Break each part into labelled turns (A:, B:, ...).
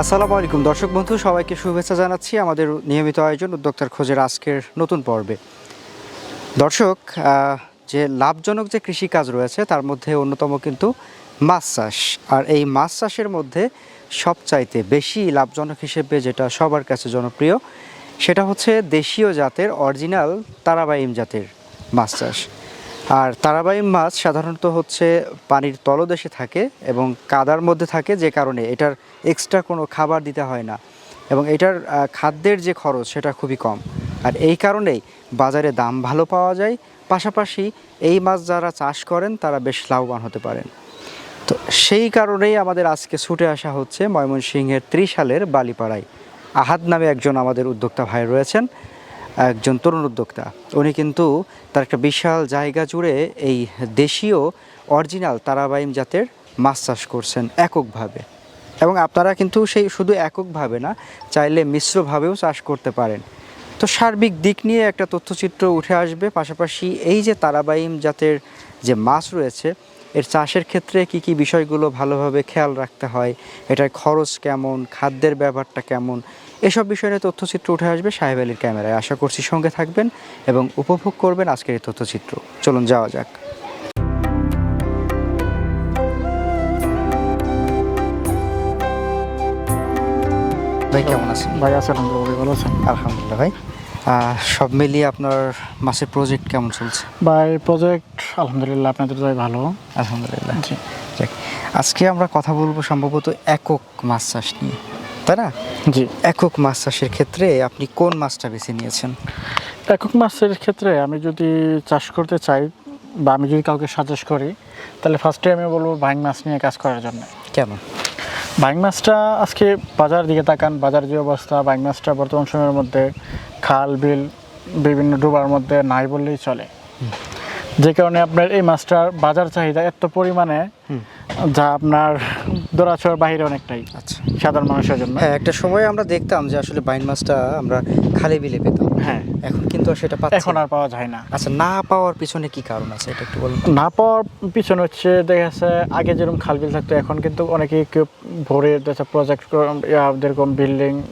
A: আসসালামু আলাইকুম। দর্শক বন্ধু, সবাইকে শুভেচ্ছা জানাচ্ছি আমাদের নিয়মিত আয়োজন উদ্যোক্তার খোঁজের আজকের নতুন পর্বে। দর্শক যে লাভজনক যে কৃষিকাজ রয়েছে, তার মধ্যে অন্যতম কিন্তু মাছ চাষ। আর এই মাছ চাষের মধ্যে সবচাইতে বেশি লাভজনক হিসেবে যেটা সবার কাছে জনপ্রিয়, সেটা হচ্ছে দেশীয় জাতের অরিজিনাল তারাবাইম জাতের মাছ চাষ। আর তারাবাইম মাছ সাধারণত হচ্ছে পানির তলদেশে থাকে এবং কাদার মধ্যে থাকে যে কারণে এটার এক্সট্রা কোনো খাবার দিতে হয় না এবং এটার খাদ্যের যে খরচ সেটা খুবই কম। আর এই কারণেই বাজারে দাম ভালো পাওয়া যায়, পাশাপাশি এই মাছ যারা চাষ করেন তারা বেশ লাভবান হতে পারেন। তো সেই কারণেই আমাদের আজকে ছুটে আসা হচ্ছে ময়মনসিংহের ত্রিশালের বালিপাড়ায়। আহাদ নামে একজন আমাদের উদ্যোক্তা ভাই রয়েছেন। একজন তরুণ উদ্যোক্তা। উনি কিন্তু তার একটা বিশাল জায়গা জুড়ে এই দেশীয় অরিজিনাল তারাবাইম জাতের মাছ চাষ করছেন এককভাবে। এবং আপনারা কিন্তু সেই শুধু এককভাবে না, চাইলে মিশ্রভাবেও চাষ করতে পারেন। তো সার্বিক দিক নিয়ে একটা তথ্যচিত্র উঠে আসবে, পাশাপাশি এই যে তারাবাইম জাতের যে মাছ রয়েছে এর চাষের ক্ষেত্রে কি কি বিষয়গুলো ভালোভাবে খেয়াল রাখতে হয়? এটার খরচ কেমন? খাদ্যের ব্যাপারটা কেমন? এসব বিষয় নিয়ে তথ্যচিত্র উঠে আসবে সাহেব আলীর ক্যামেরায়। আশা করছি সঙ্গে থাকবেন এবং উপভোগ করবেন আজকের এই তথ্যচিত্র। চলুন যাওয়া যাক। ভাই কেমন আছেন?
B: ভাই আছে আলহামদুলিল্লাহ ভালো আছেন?
A: আলহামদুলিল্লাহ ভাই। সব মিলিয়ে আপনার মাসের প্রজেক্ট কেমন চলছে?
B: ভাই প্রজেক্ট আলহামদুলিল্লাহ আপনাদের যাই ভালো।
A: আলহামদুলিল্লাহ।
B: জি।
A: আজকে আমরা কথা বলব সম্ভবত একক মাছ চাষ নিয়ে তাই না?
B: জি।
A: একক মাছ চাষের ক্ষেত্রে আপনি কোন মাছটা বেছে নিয়েছেন?
B: একক মাছের ক্ষেত্রে আমি যদি চাষ করতে চাই বা আমি যদি কাউকে সাজেস্ট করি তাহলে ফার্স্টে আমি বলব বাইং মাছ নিয়ে কাজ করার জন্য।
A: কেন
B: বাইং মাছটা আজকে বাজার দিকে তাকান বাজার যে অবস্থা বাইং মাছটা বর্তমান সময়ের মধ্যে খাল বিল বিভিন্ন ডোবার মধ্যে নাই বললেই চলে। যে কারণে আপনার এই মাছটার বাজার চাহিদা এত পরিমাণে যা আপনার দোরাছোয়ার বাইরে অনেকটাই
A: আচ্ছা।
B: সাধারণ মানুষের জন্য।
A: হ্যাঁ একটা সময় আমরা দেখতাম যে আসলে বাইন মাছটা আমরা খালে বিলে পেতাম।
B: হ্যাঁ।
A: এখন কিন্তু সেটা পাচ্ছি
B: এখন আর পাওয়া যায় না।
A: আচ্ছা না পাওয়ার পিছনে কি কারণ আছে? এটা একটু বলুন
B: না পাওয়ার পিছনে হচ্ছে দেখা যাচ্ছে আগে যেরকম খালবিল থাকতো এখন কিন্তু অনেকেই কেউ ভরে দেখা প্রজেক্ট যেরকম বিল্ডিং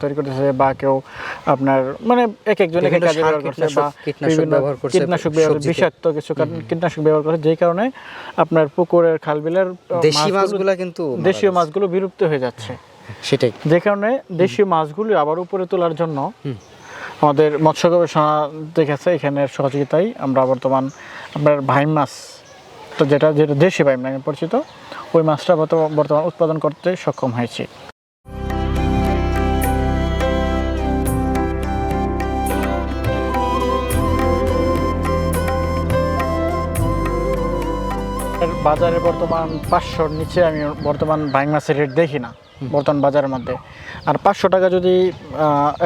B: তৈরি করতেছে বা কেউ আপনার মানে এক একজন এক কাজে ব্যবহার করছে বা বিভিন্ন
A: ব্যবহার করছে
B: কীটনাশক ব্যবহার বিষাক্ত কিছু কীটনাশক ব্যবহার করে যেই কারণে আপনার পুকুরের খালবিলের
A: দেশি
B: মাছগুলো-
A: কিন্তু
B: দেশীয়। মাছগুলো বিলুপ্ত হয়ে যাচ্ছে।
A: সেটাই।
B: যে কারণে দেশীয় মাছগুলো আবার উপরে তোলার জন্য। আমাদের মৎস্য গবেষণা দেখেছে এখানের সহযোগিতায়। আমরা বর্তমান আপনার ভাইম মাছ তো যেটা যেটা দেশি ভাইম নামে পরিচিত ওই মাছটা বর্তমান বর্তমান উৎপাদন করতে সক্ষম হয়েছে। এর বাজারে বর্তমান পাঁচশোর নিচে আমি বর্তমান বাইং মাছের রেট দেখি না বর্তমান বাজারের মধ্যে। আর পাঁচশো টাকা যদি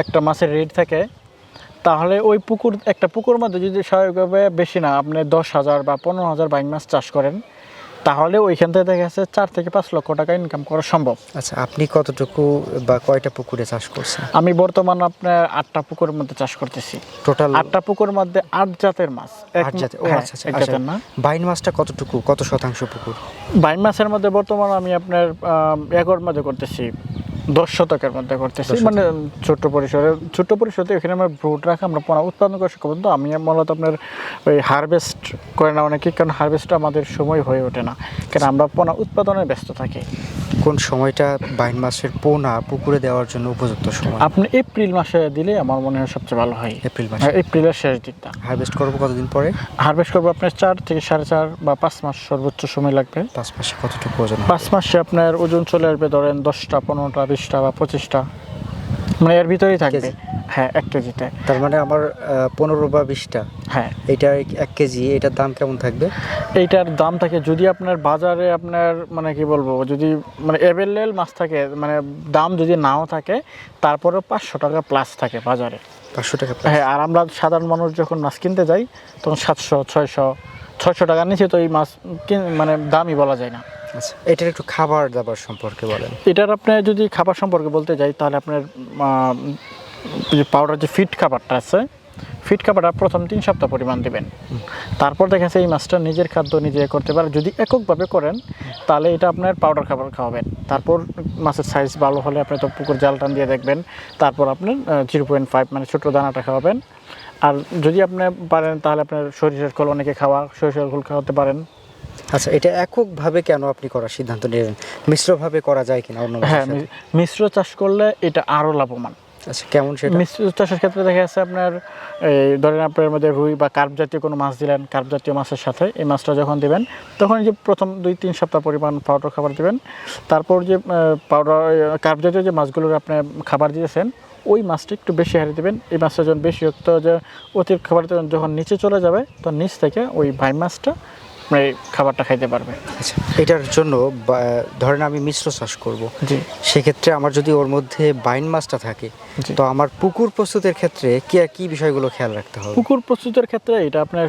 B: একটা মাছের রেট থাকে তাহলে ওই পুকুর একটা পুকুর মধ্যে যদি স্বাভাবিকভাবে বেশি না আপনি দশ হাজার বা পনেরো হাজার বাইং মাছ চাষ করেন তাহলে ওইখান থেকে দেখা যাচ্ছে চার থেকে পাঁচ লক্ষ টাকা ইনকাম করা সম্ভব।
A: আচ্ছা আপনি কতটুকু বা কয়টা পুকুরে চাষ করছেন?
B: আমি বর্তমান আপনার আটটা পুকুরের মধ্যে চাষ করতেছি।
A: টোটাল
B: আটটা পুকুরের মধ্যে আট জাতের মাছ।
A: আট জাতের
B: হ্যাঁ,
A: আচ্ছা আচ্ছা আচ্ছা।
B: না।
A: বাইন মাছটা কতটুকু কত শতাংশ পুকুর?
B: বাইন মাছের মধ্যে বর্তমান আমি আপনার একর মধ্যে করতেছি। দশ শতকের মধ্যে করতেছি। মানে ছোট্ট পরিসরে ছোট্ট পরিসরে এখানে আমরা ব্রুট রাখা আমরা পোনা উৎপাদন করে সক্ষম তো আমি মূলত আপনার ওই হারভেস্ট করে না অনেকে কারণ হারভেস্ট আমাদের সময় হয়ে ওঠে না। কারণ আমরা পোনা উৎপাদনে ব্যস্ত থাকি।
A: কোন সময়টা বাইন মাছের পোনা পুকুরে দেওয়ার জন্য উপযুক্ত সময়।
B: আপনি এপ্রিল মাসে দিলে আমার মনে হয় সবচেয়ে ভালো হয়।
A: এপ্রিল মাসে।
B: হ্যাঁ, এপ্রিলের শেষ দিকটা।
A: হারভেস্ট করব কতদিন পরে?
B: হারভেস্ট করব আপনার চার থেকে সাড়ে চার বা পাঁচ মাস সর্বোচ্চ সময় লাগবে।
A: পাঁচ মাসে কতটুকু ওজন
B: পাঁচ মাসে আপনার ওজন চলে আসবে ধরেন দশটা পনেরোটা বিশটা বা পঁচিশটা। মানে এর ভিতরেই থাকবে? হ্যাঁ এক কেজিতে
A: তার মানে আমার পনেরো বা বিশটা?
B: হ্যাঁ।
A: এটা এক কেজি এটার দাম কেমন থাকবে?
B: এইটার দাম থাকে যদি আপনার বাজারে আপনার মানে কি বলব যদি মানে অ্যাভেলেবল মাছ থাকে মানে দাম যদি নাও থাকে তারপরেও পাঁচশো টাকা প্লাস থাকে বাজারে।
A: পাঁচশো টাকা
B: হ্যাঁ আর আমরা সাধারণ মানুষ যখন মাছ কিনতে যাই তখন সাতশো ছয়শো ছয়শো টাকার নিচে তো এই মাছ মানে দামই বলা যায় না।
A: আচ্ছা। এটার একটু খাবার দাবার সম্পর্কে বলেন।
B: এটার আপনি যদি খাবার সম্পর্কে বলতে যাই তাহলে আপনার যে পাউডার যে ফিট খাবারটা আছে ফিট খাবারটা প্রথম তিন সপ্তাহ পরিমাণ দেবেন। তারপর দেখা যাচ্ছে এই মাছটা নিজের খাদ্য নিজে করতে পারে যদি এককভাবে করেন তাহলে এটা আপনার পাউডার খাবার খাওয়াবেন। তারপর মাছের সাইজ ভালো হলে আপনি তো পুকুর জাল টান দিয়ে দেখবেন। তারপর আপনি জিরো পয়েন্ট ফাইভ মানে ছোটো দানাটা খাওয়াবেন। আর যদি আপনি পারেন তাহলে আপনার সরিষার খোল অনেকে খাওয়া সরিষার খোল খাওয়াতে পারেন।
A: আচ্ছা এটা এককভাবে কেন আপনি করার সিদ্ধান্ত নিলেন? মিশ্রভাবে করা যায় কিনা অন্য
B: হ্যাঁ মিশ্র চাষ করলে এটা আরও লাভবান।
A: আচ্ছা কেমন সেটা?
B: মিশ্র চাষের ক্ষেত্রে দেখা যাচ্ছে আপনার এই ধরেন আপনার মধ্যে রুই বা কার্প জাতীয় কোনো মাছ দিলেন কার্প জাতীয় মাছের সাথে এই মাছটা যখন দিবেন তখন যে প্রথম দুই তিন সপ্তাহ পরিমাণ পাউডার খাবার দিবেন তারপর যে পাউডার কার্প জাতীয় যে মাছগুলোর আপনি খাবার দিয়েছেন ওই মাছটা একটু বেশি হারে দেবেন এই মাছটা যখন বেশি যুক্ত যে অতিরিক্ত খাবার যখন নিচে চলে যাবে তখন নিচ থেকে ওই ভাই মাছটা আপনার খাবারটা খাইতে পারবে।
A: আচ্ছা এটার জন্য ধরেন আমি মিশ্র চাষ করব।
B: জি।
A: সেক্ষেত্রে আমার যদি ওর মধ্যে বাইন মাছটা থাকে তো আমার পুকুর প্রস্তুতের ক্ষেত্রে কি আর কি বিষয়গুলো খেয়াল রাখতে হবে?
B: পুকুর প্রস্তুতের ক্ষেত্রে এটা আপনার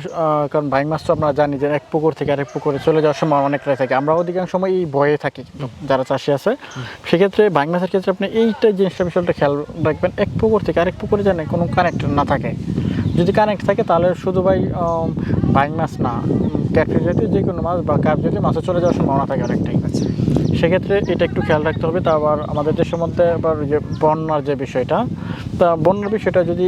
B: কারণ বাইং মাছ তো আমরা জানি যে এক পুকুর থেকে আরেক পুকুরে চলে যাওয়ার সময় অনেকটাই থাকে। আমরা অধিকাংশ সময় এই ভয়ে থাকি যারা চাষি আছে। সেক্ষেত্রে বাইং মাছের ক্ষেত্রে আপনি এইটা জিনিসটা বিষয়টা খেয়াল রাখবেন এক পুকুর থেকে আরেক পুকুরে যেন কোনো কানেক্ট না থাকে। যদি কানেক্ট থাকে তাহলে শুধু ভাই বাইং মাছ না ক্যাটফিস জাতীয় যে কোনো মাছ বা কাপ জাতীয় মাছে চলে যাওয়ার সম্ভাবনা থাকে অনেকটাই। সেক্ষেত্রে এটা একটু খেয়াল রাখতে হবে। তা আবার আমাদের দেশের মধ্যে আবার যে বন্যার যে বিষয়টা, তা বন্যার বিষয়টা যদি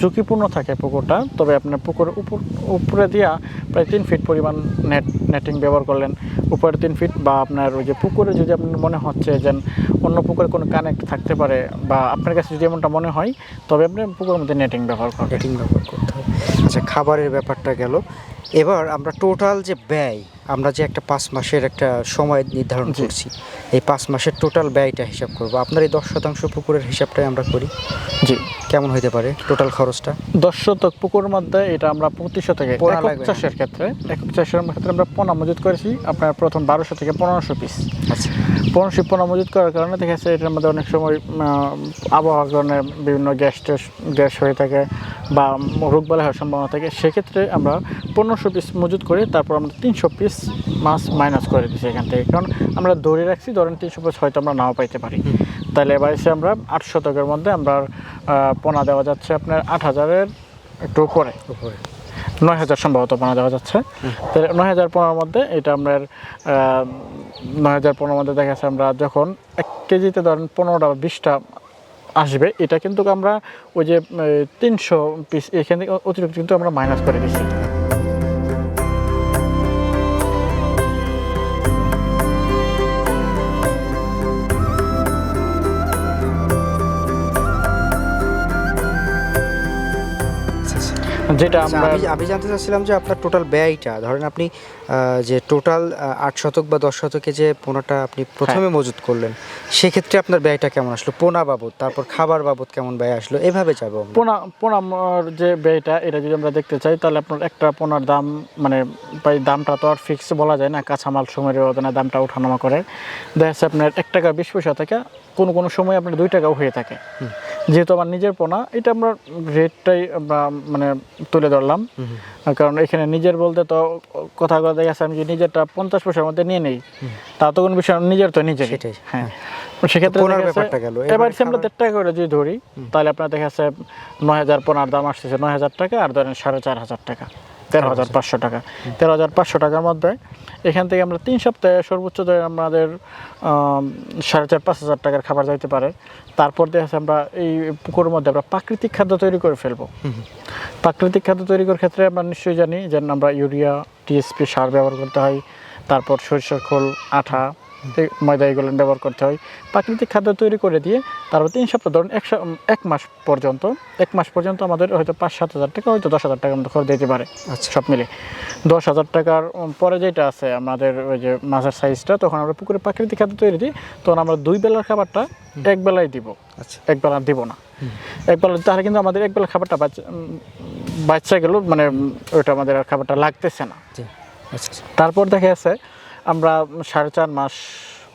B: ঝুঁকিপূর্ণ থাকে পুকুরটা, তবে আপনার পুকুরের উপর, উপরে দিয়া প্রায় তিন ফিট পরিমাণ নেট নেটিং ব্যবহার করলেন। উপরে তিন ফিট বা আপনার ওই যে পুকুরে যদি আপনার মনে হচ্ছে যে অন্য পুকুরে কোনো কানেক্ট থাকতে পারে বা আপনার কাছে যদি এমনটা মনে হয়, তবে আপনি পুকুরের মধ্যে নেটিং ব্যবহার করবেন।
A: রেটিং ব্যবহার করতে হবে। আচ্ছা খাবারের ব্যাপারটা গেল। এবার আমরা টোটাল যে ব্যয় আমরা যে একটা পাঁচ মাসের একটা সময় নির্ধারণ। করছি এই পাঁচ মাসের টোটাল ব্যয়টা হিসাব করব। আপনার এই দশ শতাংশ পুকুরের হিসাবটাই আমরা করি।
B: জি।
A: কেমন হতে পারে টোটাল খরচটা?
B: দশ শতক পুকুরের মধ্যে এটা আমরা পঁচিশশো থেকে একক চাষের ক্ষেত্রে একক চাষের ক্ষেত্রে আমরা পোনা মজুত করেছি। আপনার প্রথম বারোশো থেকে পনেরোশো পিস
A: আচ্ছা।
B: পনেরোশো পোনা মজুত করার কারণে দেখা যাচ্ছে এটার মধ্যে অনেক সময় আবহাওয়ার কারণে বিভিন্ন গ্যাস গ্যাস হয়ে থাকে বা রোগ বালাই হওয়ার সম্ভাবনা থাকে। সেক্ষেত্রে আমরা পনেরোশো পিস মজুত করে তারপর আমরা তিনশো পিস মাছ মাইনাস করে দিচ্ছি এখান থেকে। কারণ আমরা ধরে রাখছি ধরেন তিনশো পিস হয়তো আমরা নাও পাইতে পারি। তাহলে এবার এসে আমরা আট শতকের মধ্যে আমরা পোনা দেওয়া যাচ্ছে আপনার আট হাজারের একটু উপরে।
A: উপরে।
B: নয় হাজার সম্ভবত পোনা দেওয়া যাচ্ছে। তাহলে নয় হাজার পোনার মধ্যে এটা আহ, নয় হাজার পোনার মধ্যে দেখা যাচ্ছে আমরা যখন এক কেজিতে ধরেন পনেরোটা বা বিশটা আসবে এটা কিন্তু আমরা ওই যে তিনশো পিস এখান থেকে অতিরিক্ত কিন্তু আমরা মাইনাস করে দিচ্ছি যেটা
A: আচ্ছা,
B: আমরা
A: আমি জানতে চাচ্ছিলাম যে আপনার টোটাল ব্যয়টা ধরেন আপনি যে টোটাল আট শতক বা দশ শতকে যে পোনাটা আপনি প্রথমে মজুত করলেন সেক্ষেত্রে আপনার ব্যয়টা কেমন আসলো? পোনা বাবদ তারপর খাবার বাবদ কেমন ব্যয় আসলো? এভাবে যাব।
B: পোনা পোনার যে ব্যয়টা এটা যদি আমরা দেখতে চাই তাহলে আপনার একটা পোনার দাম মানে প্রায় দামটা তো আর ফিক্স বলা যায় না কাঁচামাল সময়ের দামটা ওঠানামা করে। দেখা যাচ্ছে আপনার এক টাকা বিশ পয়সা থেকে কোনো কোনো সময় আপনার দুই টাকাও হয়ে থাকে। যেহেতু আমার নিজের পোনা এটা আমরা রেটটাই আমরা মানে তুলে ধরলাম। কারণ এখানে নিজের বলতে তো কথা কথা দেখা যাচ্ছে আমি যে নিজেরটা পঞ্চাশ পয়সার মধ্যে নিয়ে নেই? তা তো কোনো বিষয় নিজের তো নিজের হ্যাঁ। সেক্ষেত্রে
A: ব্যাপারটা গেল।
B: এবার আমরা দেড় টাকা করে যদি ধরি তাহলে আপনার দেখা যাচ্ছে নয় হাজার পোনার দাম আসতেছে নয় হাজার টাকা আর ধরেন সাড়ে চার হাজার টাকা। তেরো হাজার পাঁচশো টাকা। তেরো হাজার পাঁচশো টাকার মধ্যে এখান থেকে আমরা তিন সপ্তাহে সর্বোচ্চ আমাদের সাড়ে চার পাঁচ হাজার টাকার খাবার যাইতে পারে তারপর দেখা যাচ্ছে আমরা এই পুকুরের মধ্যে আমরা প্রাকৃতিক খাদ্য তৈরি করে ফেলব। প্রাকৃতিক খাদ্য তৈরি করার ক্ষেত্রে আমরা নিশ্চয়ই জানি যে আমরা ইউরিয়া টিএসপি সার ব্যবহার করতে হয় তারপর সরিষার খোল আঠা ময়দা এগুলো ব্যবহার করতে হয়। প্রাকৃতিক খাদ্য তৈরি করে দিয়ে তারপর তিন সপ্তাহ ধরুন এক এক মাস পর্যন্ত এক মাস পর্যন্ত আমাদের হয়তো পাঁচ সাত হাজার টাকা হয়তো দশ হাজার টাকার মতো খরচ দিতে পারে
A: আচ্ছা।
B: সব মিলে। দশ হাজার টাকার পরে যেটা আছে আমাদের ওই যে মাছের সাইজটা তখন আমরা পুকুরে প্রাকৃতিক খাদ্য তৈরি দিই তখন আমরা দুই বেলার খাবারটা এক বেলায় দিব।
A: আচ্ছা।
B: এক বেলা দিব না। এক বেলা তাহলে কিন্তু আমাদের এক বেলা খাবারটা বাচ্চা গেল মানে ওইটা আমাদের আর খাবারটা লাগতেছে না।
A: আচ্ছা।
B: তারপর দেখা যাচ্ছে আমরা সাড়ে চার মাস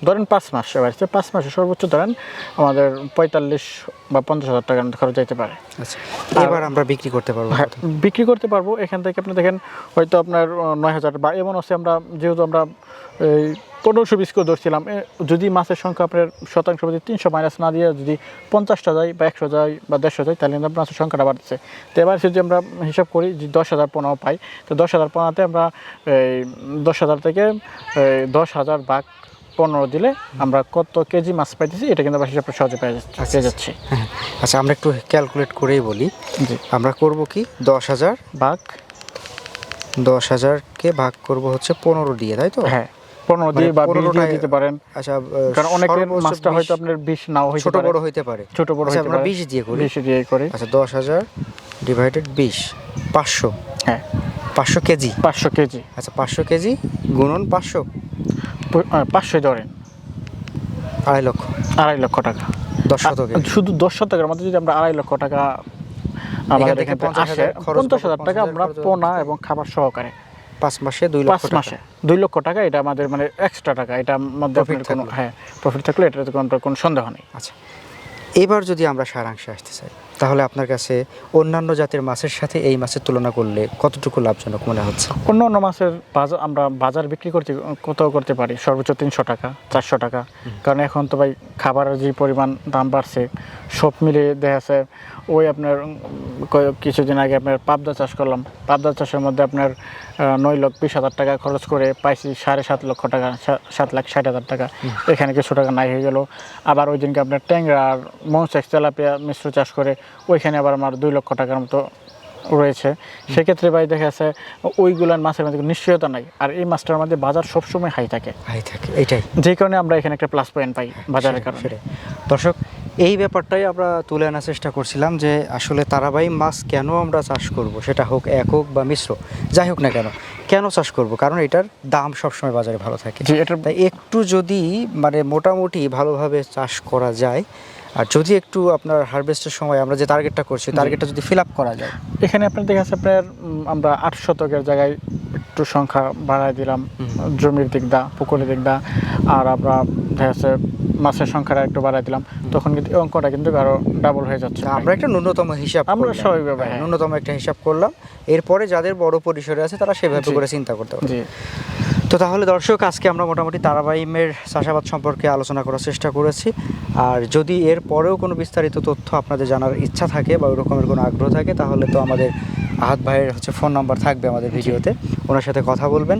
B: ধরেন পাঁচ মাস এবার পাঁচ মাসে সর্বোচ্চ ধরেন আমাদের পঁয়তাল্লিশ বা পঞ্চাশ হাজার টাকার মতো খরচ যাইতে পারে।
A: আচ্ছা এবার আমরা বিক্রি করতে পারব
B: হ্যাঁ বিক্রি করতে পারব। এখান থেকে আপনি দেখেন হয়তো আপনার নয় হাজার বা এমন আছে আমরা যেহেতু আমরা এই পনেরোশো বিশ করে ধরছিলাম যদি মাছের সংখ্যা আপনার শতাংশ প্রতি তিনশো মাইনাস না দিয়ে যদি পঞ্চাশটা যায় বা একশো যায় বা দেড়শো যায় তাহলে মাছের সংখ্যাটা বাড়ছে তো এবার যদি আমরা হিসাব করি যে দশ হাজার পনেরো পাই তো দশ হাজার পনেরোতে আমরা এই দশ হাজার থেকে দশ হাজার ভাগ পনেরো দিলে আমরা কত কেজি মাছ পাইতেছি এটা কিন্তু আমরা হিসাবটা সহজে পেয়ে যাচ্ছি
A: হ্যাঁ আচ্ছা আমরা একটু ক্যালকুলেট করেই বলি। আমরা করব কি দশ হাজার
B: বাঘ
A: দশ হাজারকে ভাগ করব হচ্ছে পনেরো দিয়ে তাই তো?
B: হ্যাঁ পনেরো দিয়ে বা বিশ দিয়ে দিতে পারেন।
A: আচ্ছা
B: কারণ অনেকের মাছটা হয়তো আপনার বিষ নাও হইতে
A: ছোট
B: পারে।
A: বড় হইতে পারে।
B: ছোট বড়
A: আচ্ছা
B: হইতে পারে।
A: বিশ দিয়ে করি।
B: বিশ দিয়ে করি।
A: আচ্ছা দশ হাজার ডিভাইডেড বিশ পাঁচশো।
B: হ্যাঁ।
A: পাঁচশো কেজি।
B: পাঁচশো কেজি।
A: আচ্ছা পাঁচশো কেজি গুণন পাঁচশো।
B: পাঁচশো ধরেন।
A: আড়াই লক্ষ।
B: আড়াই লক্ষ টাকা।
A: দশ শতকে।
B: শুধু দশ শতকের মধ্যে যদি আমরা আড়াই লক্ষ টাকা আমাদের এখান থেকে
A: 50,000
B: আসে পঞ্চাশ হাজার টাকা আমরা পোনা এবং খাবার সহকারে।
A: পাঁচ মাসে দুই
B: পাঁচ মাসে। দুই লক্ষ টাকা এটা আমাদের মানে এক্সট্রা টাকা। এটা কোনো হ্যাঁ প্রফিট থাকলে এটাতে কোনো কোনো সন্দেহ নেই।
A: আচ্ছা। এবার যদি আমরা সারাংশে আসতে চাই তাহলে আপনার কাছে অন্যান্য জাতের মাছের সাথে এই মাছের তুলনা করলে কতটুকু লাভজনক মনে হচ্ছে?
B: অন্য অন্য মাছের বাজার আমরা বাজার বিক্রি করতে কত করতে পারি সর্বোচ্চ তিনশো টাকা চারশো টাকা। কারণ এখন তো ভাই খাবারের যে পরিমাণ দাম বাড়ছে সব মিলিয়ে দেখা যাচ্ছে ওই আপনার কিছুদিন আগে আপনার পাবদা চাষ করলাম। পাবদা চাষের মধ্যে আপনার নয় লক্ষ বিশ হাজার টাকা খরচ করে পাইছি সাড়ে সাত লক্ষ টাকা সাত লাখ ষাট হাজার টাকা। এখানে কিছু টাকা নাই হয়ে গেল। আবার ওই দিনকে আপনার ট্যাংরা আর মৌচাক তেলাপিয়া মিশ্র চাষ করে ওইখানে আবার আমার দুই লক্ষ টাকার মতো রয়েছে। সেক্ষেত্রে ভাই দেখা যাচ্ছে ওইগুলার মাছের মধ্যে নিশ্চয়তা নাই। আর এই মাছটার মধ্যে বাজার সবসময় হাই থাকে।
A: হাই থাকে এটাই
B: যে কারণে আমরা এখানে একটা প্লাস পয়েন্ট পাই বাজারের কারণে।
A: দর্শক এই ব্যাপারটাই আমরা তুলে আনার চেষ্টা করছিলাম যে আসলে তারাবাই মাছ কেন আমরা চাষ করব? সেটা হোক এক হোক বা মিশ্র যাই হোক না কেন কেন চাষ করব? কারণ এটার দাম সবসময় বাজারে ভালো থাকে। একটু যদি মানে মোটামুটি ভালোভাবে চাষ করা যায় আর যদি একটু আপনার হারভেস্টের সময় আমরা যে টার্গেটটা করছি টার্গেটটা যদি ফিল আপ করা যায়?
B: এখানে আপনার দেখা যাচ্ছে আপনার আমরা আট শতকের জায়গায় একটু সংখ্যা বাড়ায় দিলাম জমির দিক দা পুকুরের দিক দা আর আমরা দেখা যাচ্ছে মাছের সংখ্যাটা একটু বাড়ায় দিলাম তখন কিন্তু এই অঙ্কটা কিন্তু আরও ডাবল হয়ে যাচ্ছে।
A: আমরা একটা ন্যূনতম হিসাব
B: আমরা। স্বাভাবিকভাবে,
A: হ্যাঁ। ন্যূনতম একটা হিসাব করলাম। এরপরে যাদের বড় পরিসরে আছে তারা সেভাবে করে চিন্তা করতে পারে
B: জি।
A: তো তাহলে দর্শক, আজকে আমরা মোটামুটি তারাবাইমের চাষাবাদ সম্পর্কে আলোচনা করার চেষ্টা করেছি। আর যদি এর পরেও কোনো বিস্তারিত তথ্য আপনাদের জানার ইচ্ছা থাকে বা ওরকমের রকমের কোনো আগ্রহ থাকে, তাহলে তো আমাদের আহাত ভাইয়ের হচ্ছে ফোন নাম্বার থাকবে আমাদের ভিডিওতে ওনার সাথে কথা বলবেন।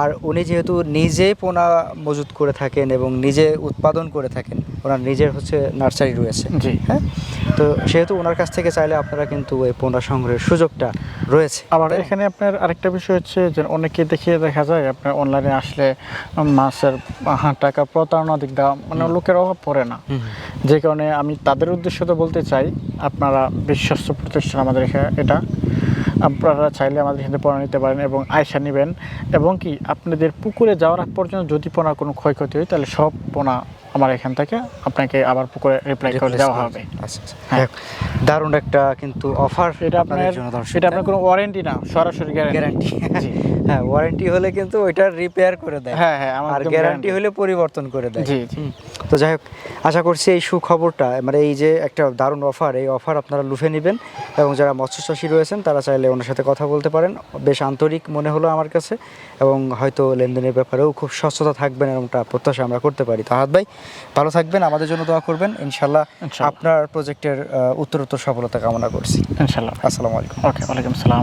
A: আর উনি যেহেতু নিজে পোনা মজুত করে থাকেন এবং নিজে উৎপাদন করে থাকেন ওনার নিজের হচ্ছে নার্সারি রয়েছে।
B: জি।
A: হ্যাঁ? তো সেহেতু ওনার কাছ থেকে চাইলে আপনারা কিন্তু এই পোনা সংগ্রহের সুযোগটা রয়েছে।
B: আবার এখানে আপনার আরেকটা বিষয় হচ্ছে যে অনেকে দেখিয়ে দেখা যায় আপনার অনলাইনে আসলে মাছের টাকা প্রতারণা দিক দেওয়া মানে লোকের অভাব পড়ে না। যে কারণে আমি তাদের উদ্দেশ্য তো বলতে চাই আপনারা বিশ্বস্ত প্রতিষ্ঠান আমাদের এখানে এটা আপনারা চাইলে আমাদের এখানে পড়া নিতে পারেন এবং আয়সা নেবেন। এবং কি আপনাদের পুকুরে যাওয়ার আগ পর্যন্ত যদি পোনা কোনো ক্ষয়ক্ষতি হয় তাহলে সব পোনা আমার এখান থেকে আপনাকে আবার পুকুরে রিপ্লাই করে দেওয়া হবে।
A: আচ্ছা আচ্ছা।
B: হ্যাঁ।
A: দারুণ একটা কিন্তু অফার
B: এটা আপনার এটা আপনার কোনো ওয়ারেন্টি না সরাসরি গ্যারান্টি
A: হ্যাঁ ওয়ারেন্টি হলে কিন্তু ওইটা রিপেয়ার করে দেয়।
B: হ্যাঁ হ্যাঁ
A: আর গ্যারান্টি হলে পরিবর্তন করে দেয়।
B: জি
A: তো যাই হোক আশা করছি এই সুখবরটা মানে এই যে একটা দারুণ অফার এই অফার আপনারা লুফে নেবেন এবং যারা মৎস্য চাষী রয়েছেন তারা চাইলে ওনার সাথে কথা বলতে পারেন। বেশ আন্তরিক মনে হলো আমার কাছে এবং হয়তো লেনদেনের ব্যাপারেও খুব স্বচ্ছতা থাকবেন এরকমটা প্রত্যাশা আমরা করতে পারি। তাহাত ভাই ভালো থাকবেন আমাদের জন্য দোয়া করবেন। ইনশাল্লাহ। আপনার প্রজেক্টের উত্তরোত্তর সফলতা কামনা করছি।
B: ইনশাল্লাহ
A: আসসালামু আলাইকুম।
B: ওকে ওয়ালাইকুম আসসালাম